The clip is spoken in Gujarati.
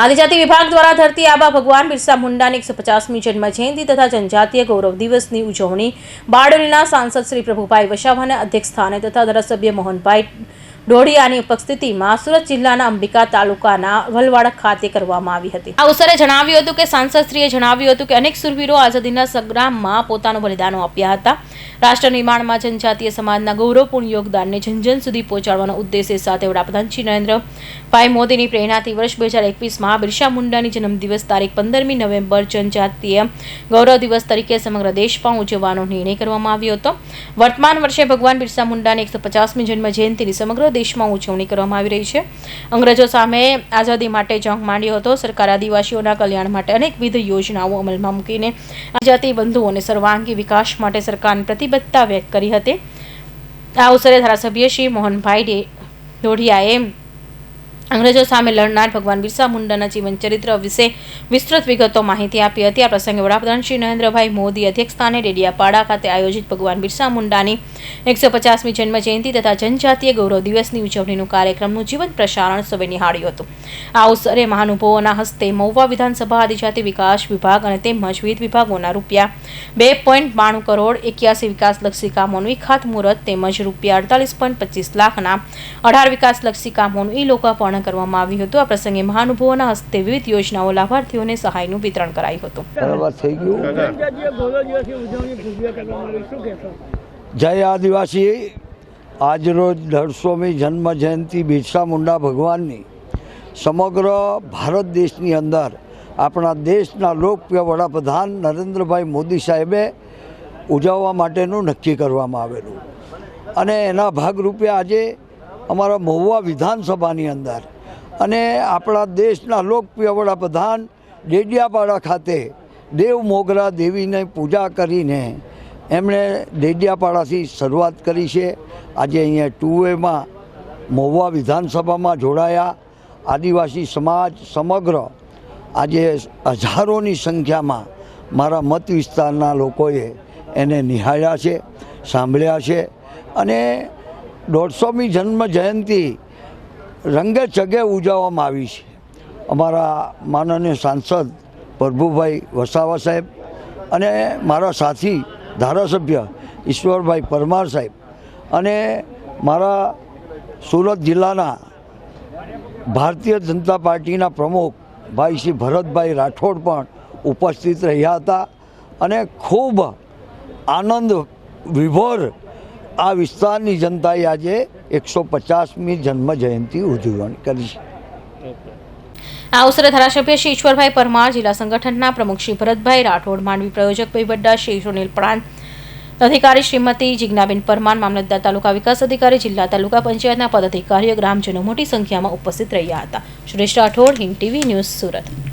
આદિજાતિ વિભાગ દ્વારા ધરતી આબા ભગવાન બિરસા મુંડાની એકસો પચાસમી જન્મ જયંતિ તથા જનજાતીય ગૌરવ દિવસની ઉજવણી બારડોલીના સાંસદ શ્રી પ્રભુભાઈ વસાવાના અધ્યક્ષ સ્થાને તથા ધારાસભ્ય મોહનભાઈ ડોડિયાની ઉપસ્થિતિમાં સુરત જિલ્લાના અંબિકા તાલુકાના વલવાડા ખાતે કરવામાં આવી હતી. આ અવસરે જણાવ્યું હતું કે સાંસદશ્રીએ જણાવ્યું હતું કે અનેક સુરવીરો આઝાદીના સંગ્રામમાં પોતાનું બલિદાનો આપ્યા હતા. રાષ્ટ્ર નિર્માણમાં જનજાતીય સમાજના ગૌરવપૂર્ણ યોગદાનને જન જન સુધી પહોંચાડવાનો ઉદ્દેશ્ય સાથે વડાપ્રધાન શ્રી નરેન્દ્રભાઈ મોદીની પ્રેરણાથી વર્ષ બે હજાર એકવીસમાં બિરસા મુંડાની જન્મદિવસ તારીખ પંદરમી નવેમ્બર જનજાતીય ગૌરવ દિવસ તરીકે સમગ્ર દેશમાં ઉજવવાનો નિર્ણય કરવામાં આવ્યો હતો. વર્તમાન વર્ષે ભગવાન બિરસા મુંડાની એકસો પચાસમી જન્મ જયંતિની સમગ્ર દેશમાં ઉજવણી કરવામાં આવી રહી છે. અંગ્રેજો સામે આઝાદી માટે જંગ માંડ્યો હતો. સરકાર આદિવાસીઓના કલ્યાણ માટે અનેકવિધ યોજનાઓ અમલમાં મૂકીને આદિજાતિ બંધુઓને સર્વાંગી વિકાસ માટે સરકારની પ્રતિબદ્ધતા વ્યક્ત કરી હતી. આ અવસરે ધારાસભ્ય શ્રી મોહનભાઈ દોઢિયાએ અંગ્રેજો સામે લડનાર ભગવાન બિરસા મુંડાના જીવન ચરિત્ર વિશે વિસ્તૃત વિગતો માહિતી આપી હતી. આ પ્રસંગે વડાપ્રધાન શ્રી નરેન્દ્રભાઈ મોદી અધ્યક્ષસ્થાને ડેડિયાપાડા ખાતે આયોજિત ભગવાન બિરસા મુંડાની એકસો પચાસમી જન્મ જયંતિ તથા જનજાતીય ગૌરવ દિવસની ઉજવણીનું કાર્યક્રમનું જીવંત પ્રસારણ સૌએ નિહાળ્યું હતું. આ અવસરે મહાનુભાવોના હસ્તે મહુવા વિધાનસભા આદિજાતિ વિકાસ વિભાગ અને તેમજ વિવિધ વિભાગોના રૂપિયા બે પોઈન્ટ બાણું કરોડ એક્યાસી વિકાસલક્ષી કામોનું ખાતમુહૂર્ત તેમજ રૂપિયા અડતાલીસ પોઈન્ટ પચીસ લાખના અઢાર વિકાસલક્ષી કામોનું ઈ લોકાર્પણ કરવામાં આવ્યું હતું. આ પ્રસંગે મહાનુભાવોના હસ્તે વિવિધ યોજનાઓ લાભાર્થીઓને સહાયનું વિતરણ કરાયું હતું. બરાબર થઈ ગયું. જય આદિવાસી. આજરોજ દોઢસોમી જન્મ જયંતિ બિરસા મુંડા ભગવાનની. સમગ્ર ભારત દેશની અંદર આપણા દેશના લોકપ્રિય વડાપ્રધાન નરેન્દ્રભાઈ મોદી સાહેબે ઉજવવા માટેનું નક્કી કરવામાં આવેલું. અને એના ભાગરૂપે આજે અમારા મહુવા વિધાનસભાની અંદર. અને આપણા દેશના લોકપ્રિય વડાપ્રધાન ડેડિયાપાડા ખાતે દેવ મોગરા દેવીને પૂજા કરીને એમણે ડેડિયાપાડાથી શરૂઆત કરી છે. આજે અહીંયા ટુ વેમાં મહુવા વિધાનસભામાં જોડાયા. આદિવાસી સમાજ સમગ્ર આજે હજારોની સંખ્યામાં મારા મત વિસ્તારના લોકોએ એને નિહાળ્યા છે, સાંભળ્યા છે. અને દોઢસોમી જન્મ જયંતિ રંગે ચગે ઉજવવામાં આવી છે. અમારા માનનીય સાંસદ પ્રભુભાઈ વસાવા સાહેબ અને મારા સાથી ધારાસભ્ય ઈશ્વરભાઈ પરમાર સાહેબ અને મારા સુરત જિલ્લાના ભારતીય જનતા પાર્ટીના પ્રમુખ ભાઈ શ્રી ભરતભાઈ રાઠોડ પણ ઉપસ્થિત રહ્યા હતા અને ખૂબ આનંદ વિભોર આ વિસ્તારની જનતાએ આજે એકસો પચાસમી જન્મ જયંતિ ઉજવણી કરી છે. આ અવસરે ધારાસભ્ય શ્રી ઈશ્વરભાઈ પરમાર, જિલ્લા સંગઠનના પ્રમુખ શ્રી ભરતભાઈ રાઠોડ માંડવી પ્રયોજક વહીવટદાર શ્રી સુનિલ પ્રાંત અધિકારી શ્રીમતી જિજ્ઞાબેન પરમાર, મામલતદાર તાલુકા વિકાસ અધિકારી, જિલ્લા તાલુકા પંચાયતના પદાધિકારીઓ, ગ્રામજનો મોટી સંખ્યામાં ઉપસ્થિત રહ્યા હતા. Suresh Rathod, Hind TV news Surat.